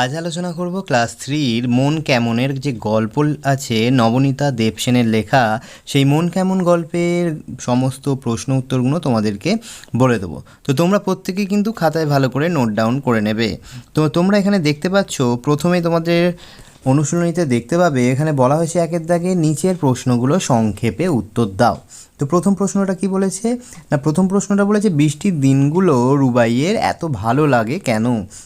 আজ আলোচনা করব ক্লাস থ্রির মন কেমনের যে গল্প আছে নবনীতা দেবসেনের লেখা, সেই মন কেমন গল্পের সমস্ত প্রশ্ন উত্তরগুলো তোমাদেরকে বলে দেবো। তো তোমরা প্রত্যেকেই কিন্তু খাতায় ভালো করে নোট ডাউন করে নেবে। তো তোমরা এখানে দেখতে পাচ্ছ, প্রথমে তোমাদের অনুশীলনীতে দেখতে পাবে, এখানে বলা হয়েছে একের দাগে নিচের প্রশ্নগুলো সংক্ষেপে উত্তর দাও। তো প্রথম প্রশ্নটা কি বলেছে? না, প্রথম প্রশ্নটা বলেছে, বৃষ্টির দিনগুলো রুবাইয়ের এত ভালো লাগে কেন?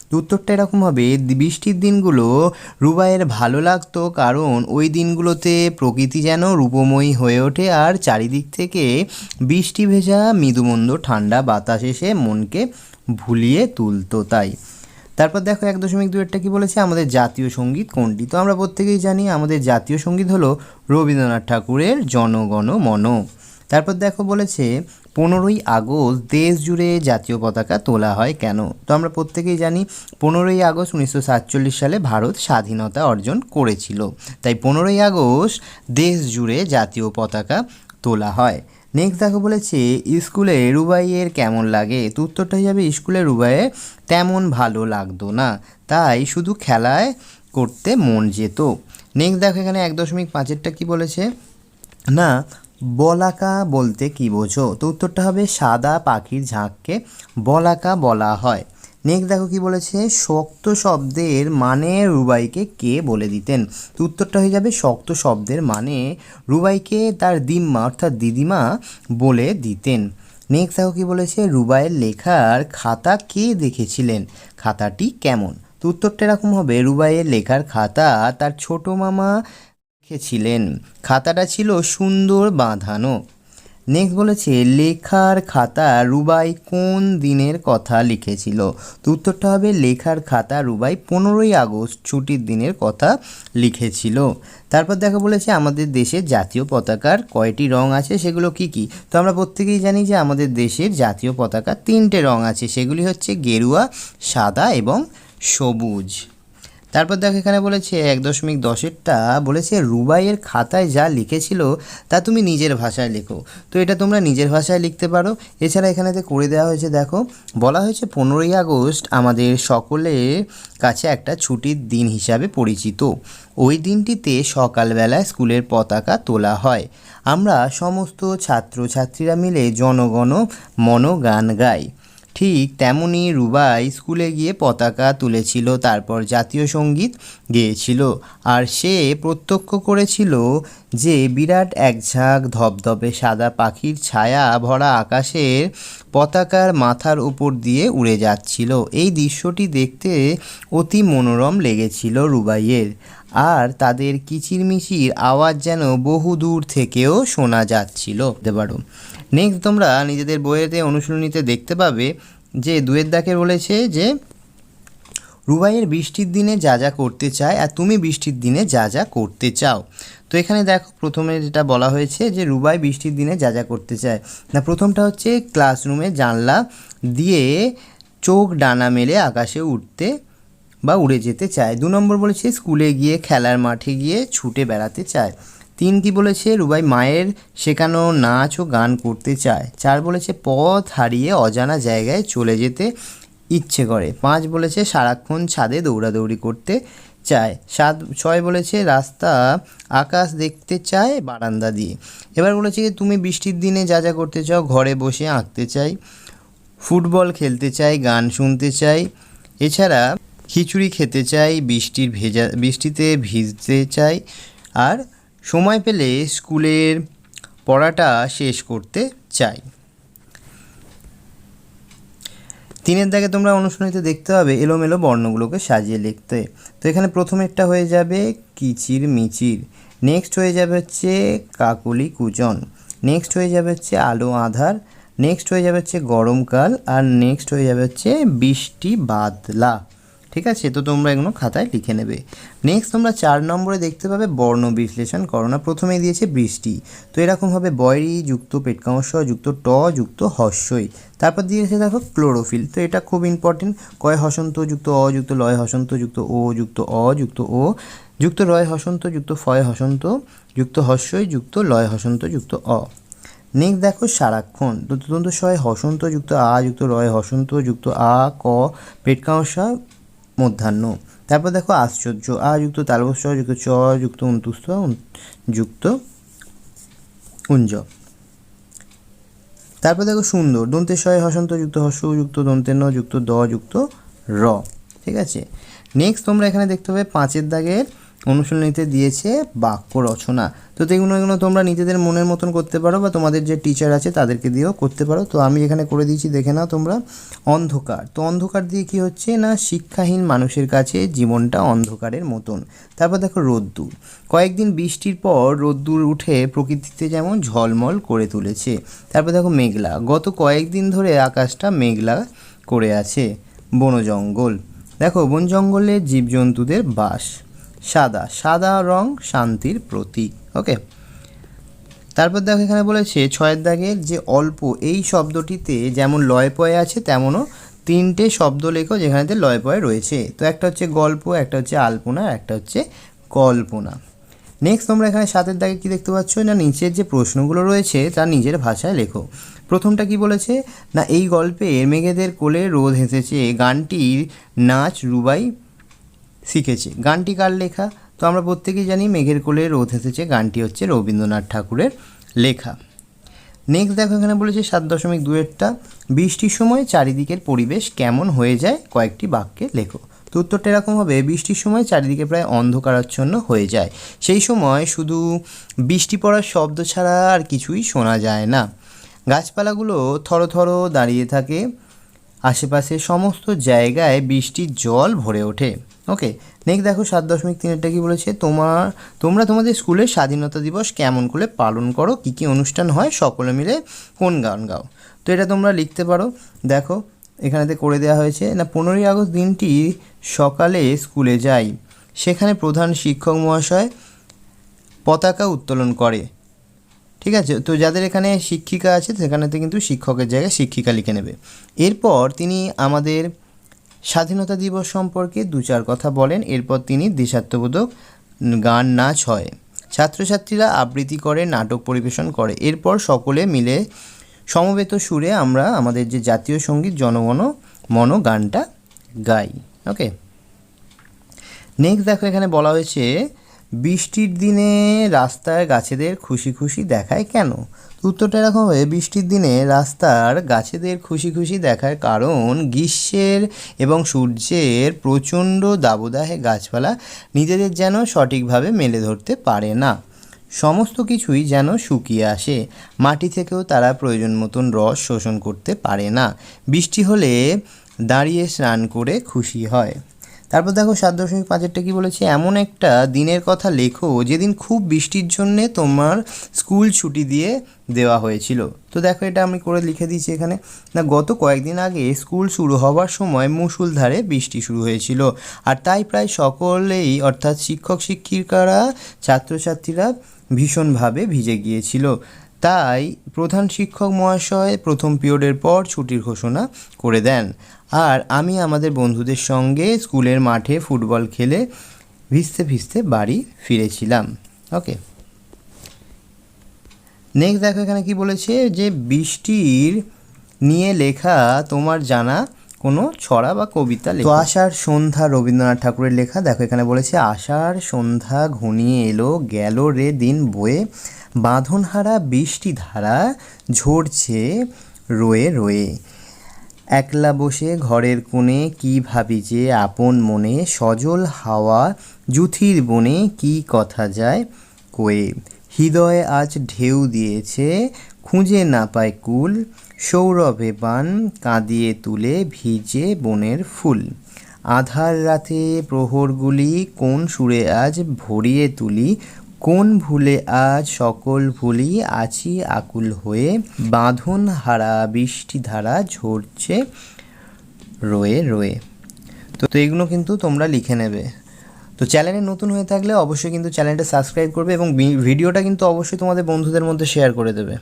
তো উত্তরটা এরকম হবে, বৃষ্টির দিনগুলো রুবাইয়ের ভালো লাগতো কারণ ওই দিনগুলোতে প্রকৃতি যেন রূপময়ী হয়ে ওঠে আর চারিদিক থেকে বৃষ্টি ভেজা মৃদুমন্দ ঠান্ডা বাতাস এসে মনকে ভুলিয়ে তুলতো তাই। তারপর দেখো এক দশমিক দুয়েরটা কি বলেছে? আমাদের জাতীয় সংগীত কোনটি? তো আমরা প্রত্যেকেই জানি আমাদের জাতীয় সংগীত হলো রবীন্দ্রনাথ ঠাকুরের জনগণ মন। তারপর দেখো বলেছে, পনেরোই আগস্ট দেশ জুড়ে জাতীয় পতাকা তোলা হয় কেন? তো আমরা প্রত্যেকেই জানি, পনেরোই আগস্ট উনিশশো সাতচল্লিশ সালে ভারত স্বাধীনতা অর্জন করেছিল। তাই পনেরোই আগস্ট দেশ জুড়ে জাতীয় পতাকা তোলা হয়। নেক্সট দেখো বলেছে, স্কুলে রুবাইয়ের কেমন লাগে? তো উত্তরটা যাবে, স্কুলে রুবাইয়ে তেমন ভালো লাগতো না। তাই শুধু খেলায় করতে মন যেত। নেক্সট দেখো এখানে এক দশমিক পাঁচেরটা কী বলেছে? না, বলাকা বলতে কি বোঝো? তো উত্তরটা হবে সাদা পাখির ঝাঁককে বলাকা বলা হয়। নেক্সট দেখো কি বলেছে, শক্ত শব্দের মানে রুবাইকে কে বলে দিতেন? তো উত্তরটা হয়ে যাবে শক্ত শব্দের মানে রুবাইকে তার দিম্মা অর্থাৎ দিদিমা বলে দিতেন। নেক্সট দেখো কি বলেছে, রুবাইয়ের লেখার খাতা কে দেখেছিলেন? খাতাটি কেমন? তো উত্তরটা এরকম হবে, রুবাইয়ের লেখার খাতা তার ছোট মামা দেখেছিলেন। খাতাটা ছিল সুন্দর বাঁধানো। নেক্সট বলেছে, লেখার খাতা রুবাই কোন দিনের কথা লিখেছিল? তো উত্তরটা হবে, লেখার খাতা রুবাই পনেরোই আগস্ট ছুটির দিনের কথা লিখেছিল। তারপর দেখা বলেছে, আমাদের দেশের জাতীয় পতাকার কয়টি রং আছে? সেগুলো কি কি? তো আমরা প্রত্যেকেই জানি যে আমাদের দেশের জাতীয় পতাকা তিনটে রং আছে। সেগুলি হচ্ছে গেরুয়া, সাদা এবং সবুজ। তারপর দেখো এখানে বলেছে এক দশমিক দশেরটা বলেছে, রুবাইয়ের খাতায় যা লিখেছিল তা তুমি নিজের ভাষায় লেখো। তো এটা তোমরা নিজের ভাষায় লিখতে পারো। এছাড়া এখানেতে করে দেওয়া হয়েছে, দেখো, বলা হয়েছে পনেরোই আগস্ট আমাদের সকলের কাছে একটা ছুটির দিন হিসাবে পরিচিত। ওই দিনটিতে সকালবেলায় স্কুলের পতাকা তোলা হয়। আমরা সমস্ত ছাত্রছাত্রীরা মিলে জনগণ মন গান গাই। ঠিক তেমনি রুবাই স্কুলে গিয়ে পতাকা তুলেছিল, তারপর জাতীয় সংগীত গেয়েছিল। আর সে প্রত্যক্ষ করেছিল যে বিরাট এক ঝাঁক ধবধবে সাদা পাখির ছায়া ভরা আকাশের পতাকার মাথার উপর দিয়ে উড়ে যাচ্ছিল। এই দৃশ্যটি দেখতে অতি মনোরম লেগেছিল রুবাইয়ের। আর তাদের কিচিরমিচির আওয়াজ যেন বহু দূর থেকেও শোনা যাচ্ছিল। পারো নেক্সট তোমরা নিজেদের বইয়েতে অনুশীলনীতে দেখতে পাবে যে দুয়ের দাকে বলেছে যে রুবাইয়ের বৃষ্টির দিনে যা যা করতে চায় আর তুমি বৃষ্টির দিনে যা যা করতে চাও। তো এখানে দেখো, প্রথমে যেটা বলা হয়েছে যে রুবাই বৃষ্টির দিনে যা যা করতে চায়। না, প্রথমটা হচ্ছে ক্লাসরুমে জানলা দিয়ে চোখ ডানা মেলে আকাশে উঠতে বা উড়ে যেতে চায়। দু নম্বর বলেছে স্কুলে গিয়ে খেলার মাঠে গিয়ে ছুটে বেড়াতে চায়। তিন কি বলেছে? রুবাই মায়ের শেখানো নাচ ও গান করতে চায়। চার বলেছে, পথ হারিয়ে অজানা জায়গায় চলে যেতে ইচ্ছে করে। পাঁচ বলেছে, সারাক্ষণ ছাদে দৌড়াদৌড়ি করতে চায়। সাত, ছয় বলেছে, রাস্তা আকাশ দেখতে চায় বারান্দা দিয়ে। এবার বলেছে যে, তুমি বৃষ্টির দিনে যা যা করতে চাও, ঘরে বসে আঁকতে চাই, ফুটবল খেলতে চাই, গান শুনতে চাই, এছাড়া খিচুড়ি খেতে চাই, বৃষ্টির ভেজা, বৃষ্টিতে ভিজতে চাই, আর সময় পেলে স্কুলের পড়াটা শেষ করতে চাই। তিনের দাগে তোমরা অনুশীলনীতে দেখতে হবে এলোমেলো বর্ণগুলোকে সাজিয়ে লিখতে। তো এখানে প্রথম একটা হয়ে যাবে কিচির মিচির। নেক্সট হয়ে যাবে হচ্ছে কাকলি কুচন নেক্সট হয়ে যাবে হচ্ছে আলো আধার। নেক্সট হয়ে যাবে হচ্ছে গরমকাল। আর নেক্সট হয়ে যাবে হচ্ছে বৃষ্টি বাদলা। ঠিক আছে? তো তোমরা এগুলো খাতায় লিখে নেবে। নেক্সট তোমরা চার নম্বরে দেখতে পাবে বর্ণ বিশ্লেষণ। করো না প্রথমেই দিয়েছে বৃষ্টি। তো এরকম হবে বয়রি যুক্ত পেটকামস্য যুক্ত ট, যুক্ত হস্যই। তারপর দিয়েছে দেখো ক্লোরোফিল। তো এটা খুব ইম্পর্টেন্ট কয় হসন্ত, যুক্ত অ, যুক্ত লয় হসন্ত, যুক্ত ও, যুক্ত অ, যুক্ত ও। যুক্ত রয় হসন্ত, যুক্ত ফয় হসন্ত, যুক্ত হস্যই, যুক্ত লয় হসন্ত, যুক্ত অ। নেক্সট দেখো সারাক্ষণ। তো তদন্ত ছয় হসন্ত, যুক্ত আ, যুক্ত রয় হসন্ত, যুক্ত আ, ক পেটকামস্যা মধ্যাহ্ন। তারপর দেখো আশ্চর্য আযুক্ত যুক্ত তালবস্য যুক্ত চ, যুক্ত অন্তুস্থ যুক্ত কুঞ্জ তারপর দেখো সুন্দর দন্তেশ্বয় হসন্ত, যুক্ত হস্য যুক্ত ন, যুক্ত দ, যুক্ত র। ঠিক আছে? নেক্সট তোমরা এখানে দেখতে পাবে পাঁচের দাগের অনুশীলনীতে দিয়েছে বাক্য রচনা। তো এগুলো এগুলো তোমরা নিজেদের মনের মতন করতে পারো বা তোমাদের যে টিচার আছে তাদেরকে দিয়েও করতে পারো। তো আমি এখানে করে দিয়েছি, দেখে নাও তোমরা। অন্ধকার। তো অন্ধকার দিয়ে কি হচ্ছে না? শিক্ষাহীন মানুষের কাছে জীবনটা অন্ধকারের মতন। তারপর দেখো রোদ্দুর। কয়েকদিন বৃষ্টির পর রোদ্দুর উঠে প্রকৃতিতে যেমন ঝলমল করে তুলেছে। তারপর দেখো মেঘলা। গত কয়েকদিন ধরে আকাশটা মেঘলা করে আছে। বন জঙ্গল দেখো বন জঙ্গলে জীবজন্তুদের বাস। সাদা সাদা রং শান্তির প্রতীক, ওকে? তারপর দেখো এখানে বলেছে, ছয়ের দাগের যে অল্প, এই শব্দটিতে যেমন লয় পয় আছে, তেমনও তিনটে শব্দ লেখো যেখানেতে লয় পয় রয়েছে। তো একটা হচ্ছে গল্প, একটা হচ্ছে আলপনা একটা হচ্ছে কল্পনা। নেক্সট তোমরা এখানে সাতের দাগে কি দেখতে পাচ্ছ? না, নিচের যে প্রশ্নগুলো রয়েছে, তা নিজের ভাষায় লেখো। প্রথমটা কি বলেছে? না, এই গল্পে মেঘেদের কোলে রোদ হেসেছে, গানটির নাচ রুবাই শিখেছে। গানটি কার লেখা? তো আমরা প্রত্যেকেই জানি মেঘের কোলে রোদ হেসেছে, গানটি হচ্ছে রবীন্দ্রনাথ ঠাকুরের লেখা। নেক্সট দেখো, এখানে বলেছে সাত দশমিক দুয়েরটা বৃষ্টির সময় চারিদিকের পরিবেশ কেমন হয়ে যায়? কয়েকটি বাক্যে লেখো। তো উত্তরটা এরকম হবে, বৃষ্টির সময় চারিদিকে প্রায় অন্ধকারাচ্ছন্ন হয়ে যায়। সেই সময় শুধু বৃষ্টি পড়ার শব্দ ছাড়া আর কিছুই শোনা যায় না। গাছপালাগুলো থরথর দাঁড়িয়ে থাকে। আশেপাশে সমস্ত জায়গায় বৃষ্টির জল ভরে ওঠে। ওকে নেক্সট দেখো সাত দশমিক তিনেরটা কি বলেছে? তোমার তোমরা তোমাদের স্কুলের স্বাধীনতা দিবস কেমন করে পালন করো? কী কী অনুষ্ঠান হয়? সকলে মিলে কোন গান গাও? তো এটা তোমরা লিখতে পারো। দেখো, এখানেতে করে দেওয়া হয়েছে, না পনেরোই আগস্ট দিনটি সকালে স্কুলে যাই। সেখানে প্রধান শিক্ষক মহাশয় পতাকা উত্তোলন করে। ঠিক আছে? তো যাদের এখানে শিক্ষিকা আছে, সেখানেতে কিন্তু শিক্ষকের জায়গায় শিক্ষিকা লিখে নেবে। এরপর তিনি আমাদের স্বাধীনতা দিবস সম্পর্কে দু চার কথা বলেন, এরপর তিনি দেশাত্মবোধক গান, নাচ হয়। ছাত্রছাত্রীরা আবৃত্তি করে, নাটক পরিবেশন করে। এরপর সকলে মিলে সমবেত সুরে আমরা আমাদের যে জাতীয় সংগীত জনগণ মন গানটা গাই। ওকে নেক্সট দেখো এখানে বলা হয়েছে, বৃষ্টির দিনে রাস্তায় গাছেদের খুশি খুশি দেখায় কেন? উত্তরটা এরকম হবে, বৃষ্টির দিনে রাস্তার গাছেদের খুশি খুশি দেখার কারণ গ্রীষ্মের এবং সূর্যের প্রচণ্ড দাবদাহে গাছপালা নিজেদের যেন সঠিকভাবে মেলে ধরতে পারে না। সমস্ত কিছুই যেন শুকিয়ে আসে। মাটি থেকেও তারা প্রয়োজন মতন রস শোষণ করতে পারে না। বৃষ্টি হলে দাঁড়িয়ে স্নান করে খুশি হয়। তারপর দেখো সাত দশমিক পাঁচেরটা কি বলেছে? এমন একটা দিনের কথা লেখো যেদিন খুব বৃষ্টির জন্যে তোমার স্কুল ছুটি দিয়ে দেওয়া হয়েছিল। তো দেখো এটা আমি করে লিখে দিয়েছি এখানে। না, গত কয়েকদিন আগে স্কুল শুরু হওয়ার সময় মুষলধারে বৃষ্টি শুরু হয়েছিল। আর তাই প্রায় সকলেই, অর্থাৎ শিক্ষক শিক্ষিকারা ছাত্রছাত্রীরা ভীষণভাবে ভিজে গিয়েছিল। তাই প্রধান শিক্ষক মহাশয় প্রথম পিরিয়ডের পর ছুটির ঘোষণা করে দেন। আর আমি আমাদের বন্ধুদের সঙ্গে স্কুলের মাঠে ফুটবল খেলে ভিজতে ভিজতে বাড়ি ফিরেছিলাম। ওকে। নেক্সট দেখো এখানে কি বলেছে যে বৃষ্টির নিয়ে লেখা তোমার জানা কোনো ছড়া বা কবিতা লেখো। আষাঢ় সন্ধ্যা রবীন্দ্রনাথ ঠাকুরের লেখা, দেখো এখানে বলেছে আষাঢ় সন্ধ্যা ঘনিয়ে এলো, গেল রে দিন বয়ে, বাঁধনহারা বৃষ্টি ধারা ঝরছে রয়ে রয়ে একলা বসে ঘরের কোণে কি ভাবি যে আপন মনে, সজল হাওয়া জুথির বনে কি কথা যায় কয়ে হৃদয়ে আজ ঢেউ দিয়েছে, খুঁজে না পায় কুল সৌরভে পান কাঁদিয়ে তুলে ভিজে বনের ফুল। আধার রাতে প্রহরগুলি কোন সুরে আজ ভরিয়ে তুলি, কোন ভুলে আজ সকল ভুলি আছি আকুল হয়ে, বাঁধন হারা বৃষ্টি ধারা ঝরছে রয়ে রয়ে। তো তো এগুলো কিন্তু তোমরা লিখে নেবে। তো চ্যানেলে নতুন হয়ে থাকলে অবশ্যই কিন্তু চ্যানেলটা সাবস্ক্রাইব করবে এবং ভিডিওটা কিন্তু অবশ্যই তোমাদের বন্ধুদের মধ্যে শেয়ার করে দেবে।